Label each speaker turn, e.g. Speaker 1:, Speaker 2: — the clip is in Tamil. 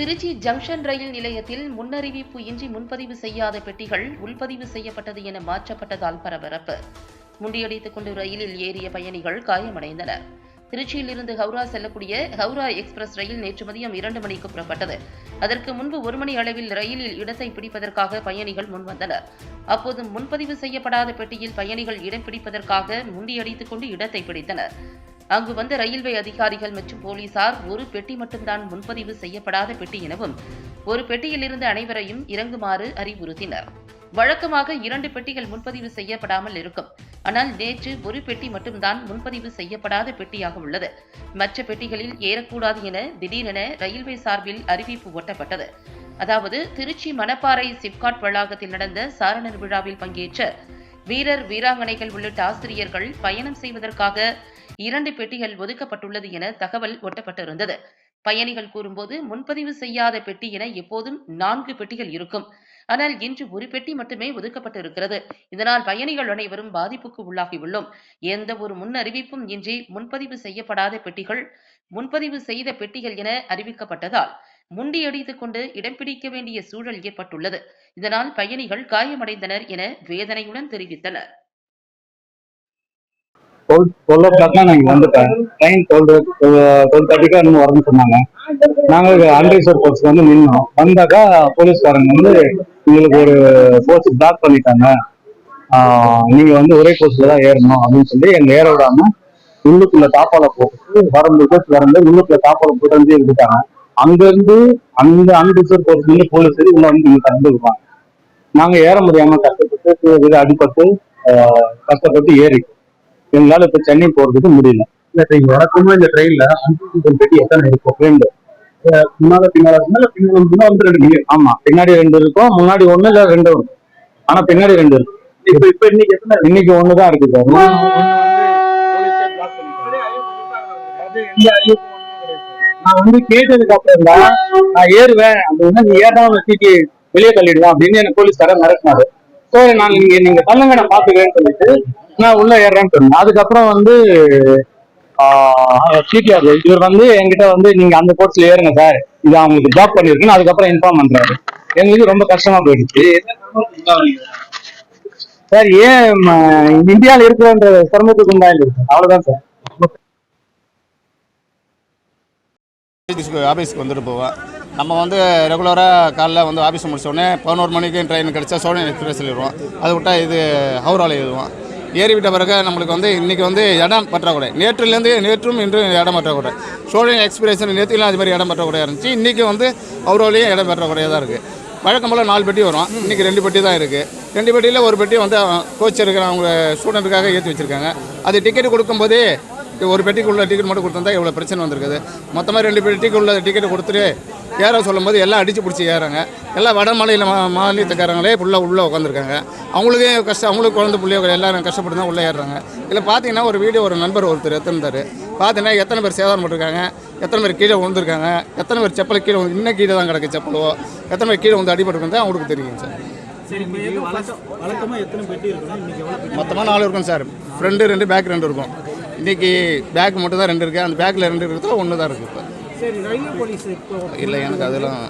Speaker 1: திருச்சி ஜங்ஷன் ரயில் நிலையத்தில் முன்னறிவிப்பு இன்றி முன்பதிவு செய்யாத பெட்டிகள் உள்பதிவு செய்யப்பட்டது என மாற்றப்பட்டதால் பரபரப்பு. முண்டியடித்துக் கொண்டு ரயிலில் ஏறிய பயணிகள் காயமடைந்தனர். திருச்சியிலிருந்து ஹவுரா செல்லக்கூடிய ஹவுரா எக்ஸ்பிரஸ் ரயில் நேற்று மதியம் இரண்டு மணிக்கு புறப்பட்டது. அதற்கு முன்பு ஒரு மணி அளவில் ரயிலில் இடத்தை பிடிப்பதற்காக பயணிகள் முன்வந்தனர். அப்போது முன்பதிவு செய்யப்படாத பெட்டியில் பயணிகள் இடம் பிடிப்பதற்காக முண்டியடித்துக் கொண்டு இடத்தை பிடித்தனர். அங்கு வந்த ரயில்வே அதிகாரிகள் மற்றும் போலீசார் ஒரு பெட்டி மட்டும்தான் முன்பதிவு செய்யப்படாத பெட்டி எனவும் ஒரு பெட்டியிலிருந்து அனைவரையும் இறங்குமாறு அறிவுறுத்தினர். வழக்கமாக இரண்டு பெட்டிகள் முன்பதிவு செய்யப்படாமல் இருக்கும். ஆனால் நேற்று ஒரு பெட்டி மட்டும்தான் முன்பதிவு செய்யப்படாத பெட்டியாக உள்ளது. மற்ற பெட்டிகளில் ஏறக்கூடாது என திடீரென ரயில்வே சார்பில் அறிவிப்பு ஒட்டப்பட்டது. அதாவது திருச்சி மணப்பாறை சிப்காட் வளாகத்தில் நடந்த சாரணர் விழாவில் பங்கேற்ற வீரர் வீராங்கனைகள் உள்ளிட்ட ஆசிரியர்கள் பயணம் செய்வதற்காக இரண்டு பெட்டிகள் ஒதுக்கப்பட்டுள்ளது என தகவல் ஒட்டப்பட்டிருந்தது. பயணிகள் கூறும்போது முன்பதிவு செய்யாத பெட்டி என எப்போதும் நான்கு பெட்டிகள் இருக்கும். ஆனால் இன்று ஒரு பெட்டி மட்டுமே ஒதுக்கப்பட்டிருக்கிறது. இதனால் பயணிகள் அனைவரும் பாதிப்புக்கு உள்ளாகியுள்ளோம். எந்த ஒரு முன் அறிவிப்பும் இன்றி முன்பதிவு செய்யப்படாத பெட்டிகள் முன்பதிவு செய்த பெட்டிகள் என அறிவிக்கப்பட்டதால் முண்டியடித்துக் கொண்டு இடம் பிடிக்க வேண்டிய சூழல் ஏற்பட்டுள்ளது. இதனால் பயணிகள் காயமடைந்தனர் என வேதனையுடன் தெரிவித்தனர்.
Speaker 2: டுவெல் ஓ கிளாக் நான் இங்கே வந்துட்டேன். ட்ரெயின் டுவெல் டுவெல் தேர்ட்டிக்கு இன்னும் வரணும்னு சொன்னாங்க. நாங்கள் அன்ரிசர்வ் கோர்ஸ் வந்து நின்னோம். வந்தாக்கா போலீஸ்காரங்க வந்து உங்களுக்கு ஒரு கோர்ஸ் பிளாக் பண்ணிட்டாங்க. நீங்கள் நீங்க வந்து ஒரே கோர்ஸ்ல தான் ஏறணும் அப்படின்னு சொல்லி எங்க ஏற விடாம உள்ளுக்குள்ள தாப்பால போட்டு வரம்பு கோர்ஸ் வரம்பு உள்ளுக்குள்ள தாப்பால போட்டு வந்து இருந்துட்டாங்க. அங்க இருந்து அந்த அன்ரிசர்வ் கோர்ஸ் வந்து போலீஸ் உள்ள வந்து இங்க தந்துருப்பாங்க நாங்க ஏற முடியாம கஷ்டப்பட்டு அடிப்பட்டு கஷ்டப்பட்டு ஏறி எங்களால இப்ப சென்னை போறதுக்கு முடியல.
Speaker 3: இந்த ட்ரெயின் வழக்கமா இந்த ட்ரெயின்ல அன்பில் பெட்டி எத்தனை இருக்கும்
Speaker 2: ரெண்டு.
Speaker 3: முன்னால பின்னால இல்ல பின்னால வந்து ரெண்டு
Speaker 2: ஆமா பின்னாடி ரெண்டு இருக்கும் முன்னாடி ஒண்ணு இல்ல ரெண்டு இருக்கும் ஆனா பின்னாடி ரெண்டு இருக்கு.
Speaker 3: இப்ப இப்ப இன்னைக்கு எத்தனை?
Speaker 2: இன்னைக்கு ஒண்ணுதான் இருக்கு சார்.
Speaker 3: நான் வந்து கேட்டதுக்கு அப்புறம் தான்
Speaker 2: நான் ஏறுவேன் அப்படின்னா நீ ஏறாம தூக்கி வெளியே தள்ளிடுவேன் அப்படின்னு எனக்கு போலீஸ்காரர் மிரட்டினாரு. ஸோ நான் நீங்க நீங்க தள்ளுங்க நான் பாத்துக்கிறேன்னு சொல்லிட்டு நான் உள்ள ஏறுறேன்னு சொன்னேன். அதுக்கப்புறம் வந்து சிடிஆர் இவர் வந்து என்கிட்ட வந்து நீங்க அந்த கோர்ஸ்ல ஏறுங்க சார் இது அவங்களுக்கு ஜாப் பண்ணிருக்குன்னு அதுக்கப்புறம் இன்ஃபார்ம் பண்றாரு. எங்களுக்கு ரொம்ப கஷ்டமா போயிடுச்சு. சார் ஏன் இந்தியாவில் இருக்கிறன்ற சிரமத்துக்கு சார் அவ்வளவுதான் சார்
Speaker 4: ஆபீஸ்க்கு ஆஃபீஸ்க்கு வந்துட்டு போவேன். நம்ம வந்து ரெகுலராக காலைல வந்து ஆஃபீஸ் முடிச்சோடனே பதினோரு மணிக்கு ட்ரெயின் கிடச்சா சோழன் எக்ஸ்பிரஸ் ஏறுவோம் அதை விட்டா இது ஹவுராவில் ஏறுவோம் ஏறி விட்ட பிறகு நம்மளுக்கு வந்து இன்றைக்கி வந்து இடம் பற்றாக்குறை. நேற்றுலேருந்து நேற்றும் இன்றும் இடம் பற்றாக்குறை. சோழன் எக்ஸ்பிரஸ் நேற்றுலாம் அது மாதிரி இடம் பற்றாக்குறையாக இருந்துச்சு. இன்றைக்கி வந்து ஹவுராவிலையும் இடம் பற்றாக்குறையாக தான் இருக்குது வழக்கம் போல் நாலு பெட்டி வரும். இன்றைக்கி ரெண்டு பெட்டி தான் இருக்குது ரெண்டு பெட்டியில் ஒரு பெட்டி வந்து கோச் இருக்கிற அவங்க ஸ்டூடெண்ட்டுக்காக ஏற்றி வச்சுருக்காங்க. அது டிக்கெட் கொடுக்கும்போதே ஒரு பெட்டிக்கு உள்ள டிக்கெட் மட்டும் கொடுத்துருந்தா இவ்வளோ பிரச்சனை வந்திருக்குது. மொத்தமாக ரெண்டு பெட்டிக்கு உள்ள டிக்கெட் கொடுத்துட்டு ஏற சொல்லும்போது எல்லாம் அடித்து பிடிச்சி ஏறாங்க எல்லாம் வட மாநில மாநிலத்துக்காரங்களே ஃபுல்லாக உள்ளே உட்காந்துருக்காங்க அவங்களுக்கே கஷ்டம் அவங்களுக்கு குழந்தை பிள்ளைங்க எல்லாரும் கஷ்டப்பட்டு தான் உள்ளே ஏறுறாங்க. இதில் பார்த்தீங்கன்னா ஒரு வீடியோ ஒரு நண்பர் ஒருத்தர் எடுத்திருந்தாரு. பார்த்தீங்கன்னா எத்தனை பேர் சேதாரம் பண்ணிருக்காங்க எத்தனை பேர் கீழே விழுந்திருக்காங்க எத்தனை பேர் செப்பல் கீழே வந்து இன்னும் கீழே தான் கிடக்கு செப்பலோ. எத்தனை பேர் கீழே வந்து அடிபட்டுருக்குன்னு அவங்களுக்கு தெரியும் சார். மொத்தமாக நாலு இருக்கும் சார். ஃப்ரண்ட் ரெண்டு பேக் ரெண்டு இருக்கும். இன்றைக்கி பேக் மட்டும் தான் ரெண்டு இருக்குது அந்த பேக்கில் ரெண்டு இருக்கிறதுல ஒன்று தான் இருக்குது
Speaker 3: சரி ரயில்வே போலீஸ்
Speaker 4: இல்லை எனக்கு அதெல்லாம்